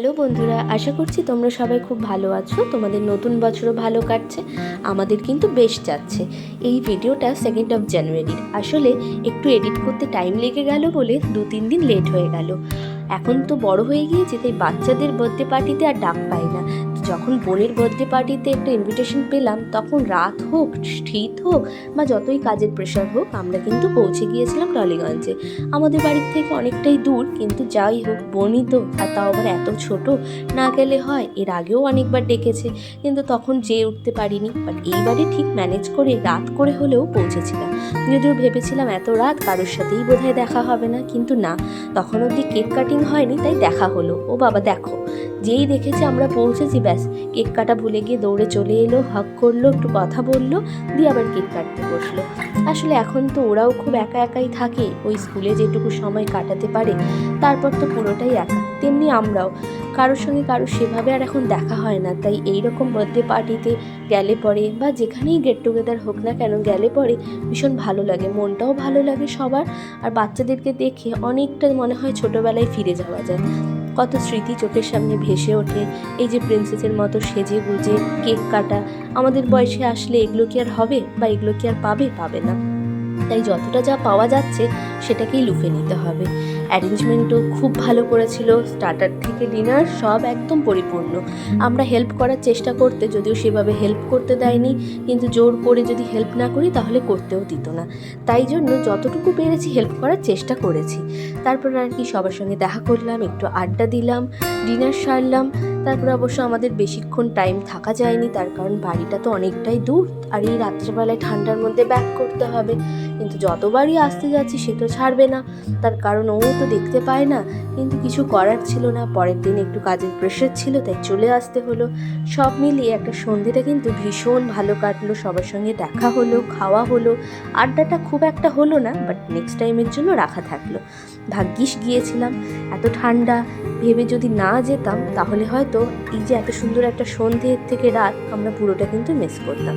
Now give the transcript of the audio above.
Hello বন্ধুরা, আশা করছি তোমরা সবাই খুব ভালো আছো। তোমাদের নতুন বছরও ভালো কাটছে, আমাদের কিন্তু বেশ যাচ্ছে। এই ভিডিওটা সেকেন্ড অফ জানুয়ারির আসলে একটু এডিট করতে টাইম লেগে গেল বলে দু তিন দিন লেট হয়ে গেল। এখন তো বড় হয়ে গিয়েছে, তাই বাচ্চাদের বার্থডে পার্টিতে আর ডাক পাই না। যখন বোনের বার্থডে পার্টিতে একটা ইনভিটেশন পেলাম, তখন রাত হোক, শীত হোক, বা যতই কাজের প্রেশার হোক, আমরা কিন্তু পৌঁছে গিয়েছিলাম টলিগঞ্জে আমাদের বাড়ির থেকে অনেকটাই দূর, কিন্তু যাই হোক বোনই তো, আর তাও আবার এত ছোট, না গেলে হয়, এর আগেও অনেকবার ডেকেছে, কিন্তু তখন যেয়ে উঠতে পারিনি। বাট এইবারে ঠিক ম্যানেজ করে, রাত করে হলেও পৌঁছেছিলাম। যদিও ভেবেছিলাম এত রাত কারোর সাথেই বোধহয় দেখা হবে না, কিন্তু না, তখন অবধি কেক কাটিং হয়নি, তাই দেখা হলো। ও বাবা, দেখো। যেই দেখেছে আমরা পৌঁছেছি, ব্যাস। কেক কাটা ভুলে গিয়ে দৌড়ে চলে এলো হাক করল, একটু কথা বলল, দিয়ে আবার কেক কাটতে বসল। আসলে এখন তো ওরাও খুব একা একাই থাকে, ওই স্কুলে যেটুকু সময় কাটাতে পারে, তারপর তো পুরোটাই একা, তেমনি আমরাও। কারোর সঙ্গে কারোর সেভাবে আর এখন দেখা হয় না, তাই এই রকম বার্থডে পার্টিতে গেলে পরে, বা যেখানেই গেট টুগেদার হোক না কেন, গেলে পরে ভীষণ ভালো লাগে, মনটাও ভালো লাগে সবার, আর বাচ্চাদেরকে দেখে অনেকটা মনে হয় ছোটোবেলায় ফিরে যাওয়া যায়। কত স্মৃতি চোখের সামনে ভেসে ওঠে। এই যে প্রিন্সেসের মতো সেজে গুজে কেক কাটা, আমাদের বয়সে আসলে এগুলো কি আর হবে বা এগুলো কি আর পাবে? পাবে না। তাই যতটা যা পাওয়া যাচ্ছে, সেটাকেই লুফে নিতে হবে। অ্যারেঞ্জমেন্টও খুব ভালো করেছিল। স্টার্টার থেকে ডিনার সব একদম পরিপূর্ণ। আমরা হেল্প করার চেষ্টা করতে যদিও সেভাবে হেল্প করতে দেয়নি, কিন্তু জোর করে যদি হেল্প না করি তাহলে করতেও দিত না। তাই জন্য যতটুকু পেরেছি হেল্প করার চেষ্টা করেছি। তারপর আর কি সবার সঙ্গে দেখা করলাম, একটু আড্ডা দিলাম, ডিনার সারলাম। তারপরে অবশ্য আমাদের বেশিক্ষণ টাইম থাকা যায়নি, তার কারণ বাড়িটা তো অনেকটাই দূর, আর এই রাত্রেবেলায় ঠান্ডার মধ্যে ব্যাক করতে হবে। কিন্তু যতবারই আসতে যাচ্ছি সে তো ছাড়বে না, তার কারণ ও তো দেখতে পায় না। কিন্তু কিছু করার ছিল না, পরের দিন একটু কাজের প্রেশার ছিল, তাই চলে আসতে হলো। সব মিলিয়ে একটা সন্ধেটা কিন্তু ভীষণ ভালো কাটলো, সবার সঙ্গে দেখা হলো, খাওয়া হলো, আড্ডাটা খুব একটা হলো না বাট নেক্সট টাইমের জন্য রাখা থাকল। ভাগ্যিস গিয়েছিলাম, এত ঠান্ডা ভেবে যদি না যেতাম, তাহলে হয়তো এই যে এত সুন্দর একটা সন্ধ্যের থেকে রাত, আমরা পুরোটা কিন্তু মিস করতাম।